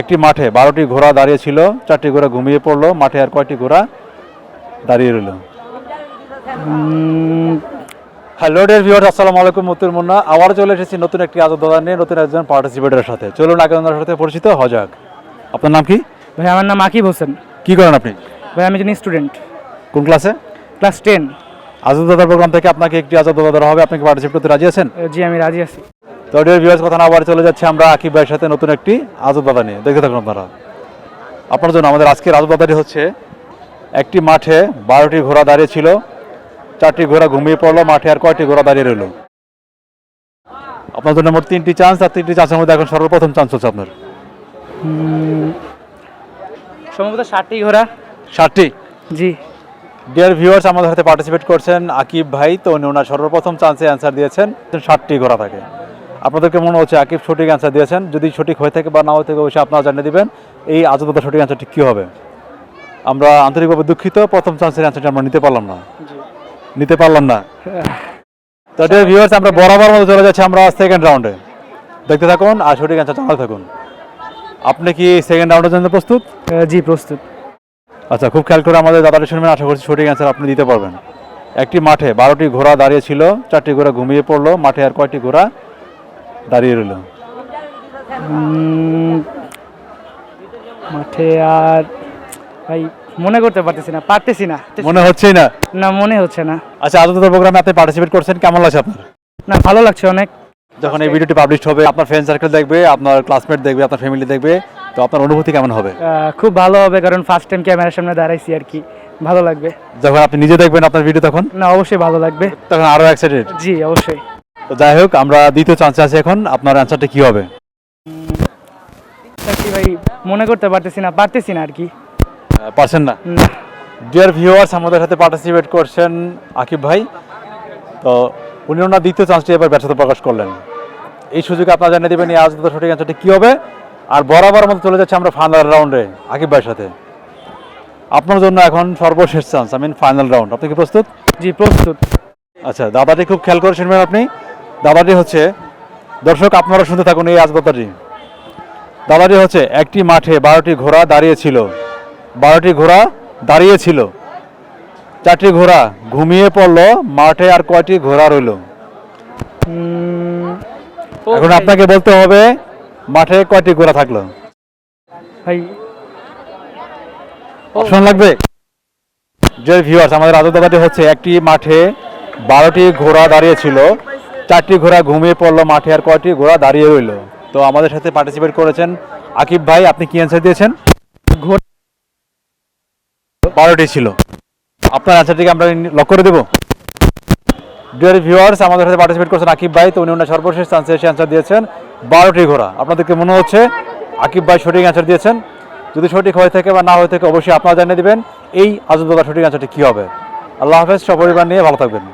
একটি মাঠে বারোটি ঘোড়া দাঁড়িয়ে ছিল চারটি ঘোড়া ঘুমিয়ে পড়ল মাঠে আর কয়টি ঘোড়া দাঁড়িয়ে রইল? হ্যালো ডের ভিউয়ার্স আসসালামু আলাইকুম মুতুর মুন্না। আবার চলে এসেছি নতুন একটি আজব নিয়ে নতুন একজন পার্টিসিপেটের সাথে। চলুন আগে ওনার সাথে পরিচিত যাক। আপনার নাম কি? ভাই আমার নাম আকিব হোসেন। কি করেন আপনি? ভাই আমি একজন স্টুডেন্ট কোন ক্লাসে ক্লাস টেন আজব দাদার প্রোগ্রাম থেকে আপনাকে একটি আজব দাদা হবে আপনি কি পার্টিসিপেট করতে রাজি আছেন? জি আমি রাজি আছি। তো ডিয়ার ভিউয়ার্স কথা না আবার চলে যাচ্ছে আমরা আকিব ভাইয়ের সাথে নতুন একটি আজব দাদা নিয়ে। দেখতে থাকুন আপনারা। আপনার জন্য আমাদের আজকের আজব দাদাটি হচ্ছে একটি মাঠে বারোটি ঘোড়া দাঁড়িয়ে ছিল চারটি ঘোড়া ঘুমিয়ে পড়ল মাঠে আর কয়টি ঘোড়া দাঁড়িয়ে রইল? আপনার জন্য মোট তিনটি চান্স আর তিনটি চান্সের মধ্যে এখন সর্বপ্রথম চান্স হচ্ছে আপনার। সম্ভবত ষাটটি ঘোড়া। ষাটটি? জি। ডিয়ার ভিউয়ার্স আমাদের হাতে পার্টিসিপেট করছেন আকিব ভাই তো উনি ওনার সর্বপ্রথম চান্সে অ্যান্সার দিয়েছেন ষাটটি ঘোড়া থাকে। আপনাদেরকে মনে হচ্ছে? আকিব সঠিক অ্যান্সার দিয়েছেন। যদি সঠিক হয়ে থাকে বা না হয়ে থাকে অবশ্যই আপনারা জানিয়ে দিবেন। এই আজবতা সঠিক অ্যান্সারটি কী হবে? আমরা আন্তরিকভাবে দুঃখিত। প্রথম চান্সের অ্যান্সারটি আমরা নিতে পারলাম না। নিতে পারলাম না। তো ডিয়ার ভিউয়ার্স আমরা বরাবর মতো চলে যাচ্ছি আমরা সেকেন্ড রাউন্ডে দেখতে থাকুন আর সঠিক অ্যান্সার জানাতে থাকুন। আপনি কি সেকেন্ড রাউন্ডের জন্য প্রস্তুত? জি প্রস্তুত। আচ্ছা খুব খেয়াল করে আমাদের দাদাটি শুনবেন। আশা করছি সঠিক অ্যান্সার আপনি দিতে পারবেন। একটি মাঠে বারোটি ঘোড়া দাঁড়িয়ে ছিল চারটি ঘোড়া ঘুমিয়ে পড়ল মাঠে আর কয়টি ঘোড়া দাঁড়িয়ে রইল। মাঠে আর ভাই মনে করতে পারতেছি না পারতেছি না। মনে হচ্ছেই না? না মনে হচ্ছে না। আচ্ছা আদত প্রোগ্রামে আপনি পার্টিসিপেট করছেন কেমন লাগছে আপনার? না ভালো লাগছে অনেক। যখন এই ভিডিওটি পাবলিশ হবে আপনার ফ্রেন্ড সার্কেল দেখবে আপনার ক্লাসমেট দেখবে আপনার ফ্যামিলি দেখবে তো আপনার অনুভূতি কেমন হবে? খুব ভালো হবে কারণ ফার্স্ট টাইম ক্যামেরার সামনে দাঁড়াইছি আর কি। ভালো লাগবে। যখন আপনি নিজে দেখবেন আপনার ভিডিও তখন? না অবশ্যই ভালো লাগবে। তখন আরও এক্সাইটেড জি অবশ্যই। তো যাই হোক আমরা দ্বিতীয় চান্সে আছি এখন। আপনার অ্যান্সারটা কী হবে? চাকরি ভাই মনে করতে পারতেছি না পারতেছি না আর কি। আহ, পারছেন না? না। ডিয়ার ভিউয়ার্স আমাদের সাথে পার্টিসিপেট করছেন আকিব ভাই। তো উনি ওনার দ্বিতীয় চান্সটি এবার ব্যর্থতা প্রকাশ করলেন। এই সুযোগে আপনারা জানিয়ে দেবেন এই আজ সঠিক অ্যান্সারটি কী হবে। আর বরাবর মতো চলে যাচ্ছে আমরা ফাইনাল রাউন্ডে আকিব ভাইয়ের সাথে। আপনার জন্য এখন সর্বশেষ chance I mean final round আপনি কি প্রস্তুত? জি প্রস্তুত। আচ্ছা দাদাটি খুব খেয়াল করে শুনবেন আপনি? দাদাটি হচ্ছে দর্শক আপনারা শুনতে থাকুন এই আজবাতাটি দাদাটি হচ্ছে একটি মাঠে বারোটি ঘোড়া দাঁড়িয়ে ছিল। বারোটি ঘোড়া দাঁড়িয়ে ছিল। চারটি ঘোড়া ঘুমিয়ে পড়ল মাঠে আর কয়টি ঘোড়া রইল? এখন আপনাকে বলতে হবে মাঠে কয়টি ঘোড়া থাকল? ভাই। অপশন লাগবে? যে ভিউয়ার্স আমাদের আদর দাদাটি হচ্ছে একটি মাঠে বারোটি ঘোড়া দাঁড়িয়ে ছিল। চারটি ঘোড়া ঘুমিয়ে পড়ল, মাঠে আর কয়টি ঘোড়া দাঁড়িয়ে রইল? তো আমাদের সাথে পার্টিসিপেট করেছেন আকিব ভাই, আপনি কি অ্যান্সার দিয়েছেন? বারোটি ছিল। আপনার অ্যান্সারটিকে আমরা লক করে দেবো। ডিয়ার ভিউয়ার্স আমাদের সাথে পার্টিসিপেট করছেন আকিব ভাই, তো উনি ওনার সর্বশেষ চান্সে এসে অ্যান্সার দিয়েছেন, বারোটি ঘোড়া। আপনাদেরকে মনে হচ্ছে? আকিব ভাই সঠিক অ্যান্সার দিয়েছেন। যদি সঠিক হয়ে থাকে বা না হয়ে থাকে, অবশ্যই আপনারা জানিয়ে দেবেন। এই আজব দাদা সঠিক অ্যান্সারটি কী হবে? আল্লাহ হাফেজ সপরিবার নিয়ে ভালো থাকবেন।